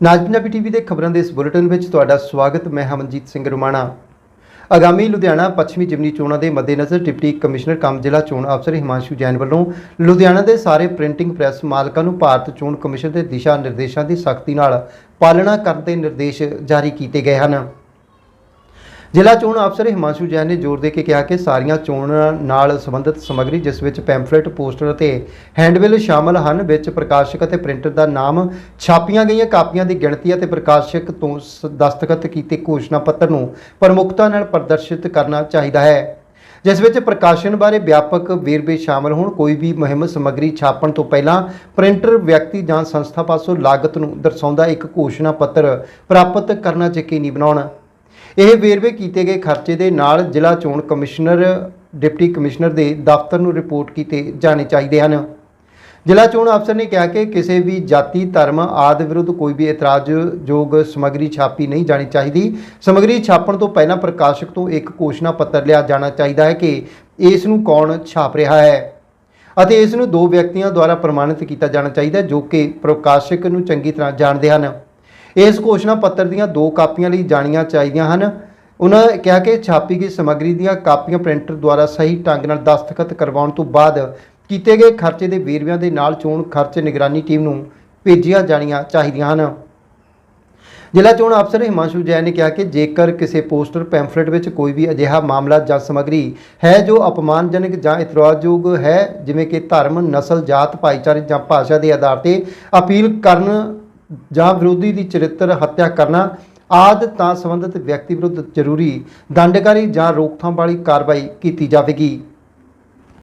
ਨਾਜ Punjabi TV ਦੇ ਖਬਰਾਂ ਦੇ ਇਸ ਬੁਲੇਟਿਨ ਵਿੱਚ ਤੁਹਾਡਾ ਸਵਾਗਤ, ਮੈਂ ਹਮਨਜੀਤ ਸਿੰਘ ਰੁਮਾਣਾ। ਆਗਾਮੀ ਲੁਧਿਆਣਾ ਪੱਛਮੀ ਜਿਮਨੀ ਚੋਣਾਂ ਦੇ ਮੱਦੇਨਜ਼ਰ ਡਿਪਟੀ ਕਮਿਸ਼ਨਰ ਕੰਮ ਜ਼ਿਲ੍ਹਾ ਚੋਣ ਅਫਸਰ ਹਿਮਾਂਸ਼ੂ ਜੈਨ ਵੱਲੋਂ ਲੁਧਿਆਣਾ ਦੇ ਸਾਰੇ ਪ੍ਰਿੰਟਿੰਗ ਪ੍ਰੈਸ ਮਾਲਕਾਂ ਨੂੰ ਭਾਰਤ ਚੋਣ ਕਮਿਸ਼ਨ ਦੇ ਦਿਸ਼ਾ ਨਿਰਦੇਸ਼ਾਂ ਦੀ ਸਖਤੀ ਨਾਲ ਪਾਲਣਾ ਕਰਨ ਦੇ ਨਿਰਦੇਸ਼ ਜਾਰੀ ਕੀਤੇ ਗਏ ਹਨ। ਜ਼ਿਲ੍ਹਾ ਚੋਣ ਅਫਸਰ ਹਿਮਾਂਸ਼ੂ ਜੈਨ ਨੇ ਜ਼ੋਰ ਦੇ ਕੇ ਕਿਹਾ ਕਿ ਸਾਰੀਆਂ ਚੋਣਾਂ ਨਾਲ ਸੰਬੰਧਿਤ ਸਮੱਗਰੀ, ਜਿਸ ਵਿੱਚ ਪੈਂਫਲੇਟ, ਪੋਸਟਰ ਅਤੇ ਹੈਂਡਬਿਲ ਸ਼ਾਮਲ ਹਨ, ਵਿੱਚ ਪ੍ਰਕਾਸ਼ਕ ਅਤੇ ਪ੍ਰਿੰਟਰ ਦਾ ਨਾਮ ਛਾਪੀਆਂ ਗਈਆਂ, ਕਾਪੀਆਂ ਦੀ ਗਿਣਤੀ ਅਤੇ ਪ੍ਰਕਾਸ਼ਕ ਤੋਂ ਸ- ਦਸਤਖਤ ਕੀਤੇ ਘੋਸ਼ਣਾ ਪੱਤਰ ਨੂੰ ਪ੍ਰਮੁੱਖਤਾ ਨਾਲ ਪ੍ਰਦਰਸ਼ਿਤ ਕਰਨਾ ਚਾਹੀਦਾ ਹੈ। ਜਿਸ ਵਿੱਚ ਪ੍ਰਕਾਸ਼ਨ ਬਾਰੇ ਵਿਆਪਕ ਵੇਰਵੇ ਸ਼ਾਮਲ ਹੋਣ, ਕੋਈ ਵੀ ਮੁਹਿੰਮ ਸਮੱਗਰੀ ਛਾਪਣ ਤੋਂ ਪਹਿਲਾਂ ਪ੍ਰਿੰਟਰ, ਵਿਅਕਤੀ ਜਾਂ ਸੰਸਥਾ ਪਾਸੋਂ ਲਾਗਤ ਨੂੰ ਦਰਸਾਉਂਦਾ ਇੱਕ ਘੋਸ਼ਣਾ ਪੱਤਰ ਪ੍ਰਾਪਤ ਕਰਨਾ ਯਕੀਨੀ ਬਣਾਉਣ। ਇਹ ਵੇਰਵੇ ਕੀਤੇ ਗਏ ਖਰਚੇ ਦੇ ਨਾਲ ਜ਼ਿਲ੍ਹਾ ਚੋਣ ਕਮਿਸ਼ਨਰ, ਡਿਪਟੀ ਕਮਿਸ਼ਨਰ ਦੇ ਦਫ਼ਤਰ ਨੂੰ ਰਿਪੋਰਟ ਕੀਤੇ ਜਾਣੇ ਚਾਹੀਦੇ ਹਨ। ਜ਼ਿਲ੍ਹਾ ਚੋਣ ਅਫਸਰ ਨੇ ਕਿਹਾ ਕਿ ਕਿਸੇ ਵੀ ਜਾਤੀ, ਧਰਮ ਆਦਿ ਵਿਰੁੱਧ ਕੋਈ ਵੀ ਇਤਰਾਜ਼ਯੋਗ ਸਮੱਗਰੀ ਛਾਪੀ ਨਹੀਂ ਜਾਣੀ ਚਾਹੀਦੀ। ਸਮੱਗਰੀ ਛਾਪਣ ਤੋਂ ਪਹਿਲਾਂ ਪ੍ਰਕਾਸ਼ਕ ਤੋਂ ਇੱਕ ਘੋਸ਼ਣਾ ਪੱਤਰ ਲਿਆ ਜਾਣਾ ਚਾਹੀਦਾ ਹੈ ਕਿ ਇਸ ਨੂੰ ਕੌਣ ਛਾਪ ਰਿਹਾ ਹੈ ਅਤੇ ਇਸ ਨੂੰ ਦੋ ਵਿਅਕਤੀਆਂ ਦੁਆਰਾ ਪ੍ਰਮਾਣਿਤ ਕੀਤਾ ਜਾਣਾ ਚਾਹੀਦਾ ਜੋ ਕਿ ਪ੍ਰਕਾਸ਼ਕ ਨੂੰ ਚੰਗੀ ਤਰ੍ਹਾਂ ਜਾਣਦੇ ਹਨ। ਇਸ ਘੋਸ਼ਣਾ ਪੱਤਰ ਦੀਆਂ ਦੋ ਕਾਪੀਆਂ ਲਈ ਜਾਣੀਆਂ ਚਾਹੀਦੀਆਂ ਹਨ। ਉਹਨਾਂ ਕਿਹਾ ਕਿ ਛਾਪੀ ਗਈ ਸਮੱਗਰੀ ਦੀਆਂ ਕਾਪੀਆਂ ਪ੍ਰਿੰਟਰ ਦੁਆਰਾ ਸਹੀ ਢੰਗ ਨਾਲ ਦਸਤਖਤ ਕਰਵਾਉਣ ਤੋਂ ਬਾਅਦ ਕੀਤੇ ਗਏ ਖਰਚੇ ਦੇ ਵੇਰਵਿਆਂ ਦੇ ਨਾਲ ਚੋਣ ਖਰਚ ਨਿਗਰਾਨੀ ਟੀਮ ਨੂੰ ਭੇਜੀਆਂ ਜਾਣੀਆਂ ਚਾਹੀਦੀਆਂ ਹਨ। ਜ਼ਿਲ੍ਹਾ ਚੋਣ ਅਫਸਰ ਹਿਮਾਂਸ਼ੂ ਜੈਨ ਨੇ ਕਿਹਾ ਕਿ ਜੇਕਰ ਕਿਸੇ ਪੋਸਟਰ ਪੈਂਫਲੇਟ ਵਿੱਚ ਕੋਈ ਵੀ ਅਜਿਹਾ ਮਾਮਲਾ ਜਾਂ ਸਮੱਗਰੀ ਹੈ ਜੋ ਅਪਮਾਨਜਨਕ ਜਾਂ ਇਤਰਾਜ਼ਯੋਗ ਹੈ, ਜਿਵੇਂ ਕਿ ਧਰਮ, ਨਸਲ, ਜਾਤ, ਭਾਈਚਾਰੇ ਜਾਂ ਭਾਸ਼ਾ ਦੇ ਆਧਾਰ ਤੇ ਅਪੀਲ ਕਰਨ ਜਾਂ ਵਿਰੋਧੀ ਦੀ ਚਰਿੱਤਰ ਹੱਤਿਆ ਕਰਨਾ, ਆਦਿ ਤਾਂ ਸੰਬੰਧਿਤ ਵਿਅਕਤੀ ਵਿਰੁੱਧ ਜ਼ਰੂਰੀ ਦੰਡਕਾਰੀ ਜਾਂ ਰੋਕਥਾਮ ਵਾਲੀ ਕਾਰਵਾਈ ਕੀਤੀ ਜਾਵੇਗੀ।